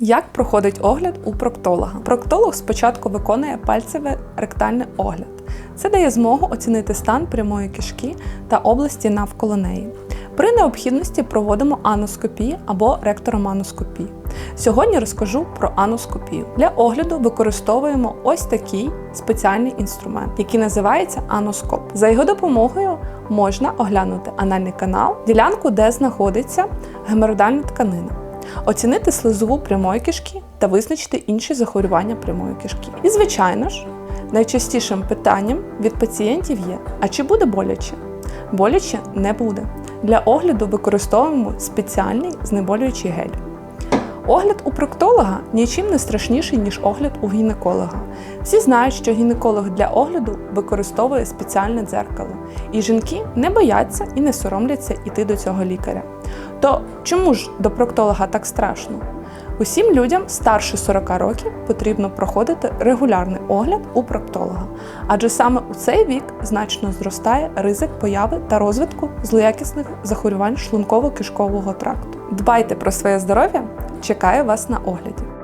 Як проходить огляд у проктолога? Проктолог спочатку виконує пальцевий ректальний огляд. Це дає змогу оцінити стан прямої кишки та області навколо неї. При необхідності проводимо аноскопію або ректороманоскопію. Сьогодні розкажу про аноскопію. Для огляду використовуємо ось такий спеціальний інструмент, який називається аноскоп. За його допомогою можна оглянути анальний канал, ділянку, де знаходиться геморроїдальна тканина оцінити слизову прямої кишки та визначити інші захворювання прямої кишки. І, звичайно ж, найчастішим питанням від пацієнтів є: а чи буде боляче? Боляче не буде. Для огляду використовуємо спеціальний знеболюючий гель. Огляд у проктолога нічим не страшніший, ніж огляд у гінеколога. Всі знають, що гінеколог для огляду використовує спеціальне дзеркало, і жінки не бояться і не соромляться йти до цього лікаря. То чому ж до проктолога так страшно? Усім людям старше 40 років потрібно проходити регулярний огляд у проктолога, адже саме у цей вік значно зростає ризик появи та розвитку злоякісних захворювань шлунково-кишкового тракту. Дбайте про своє здоров'я, чекаю вас на огляді.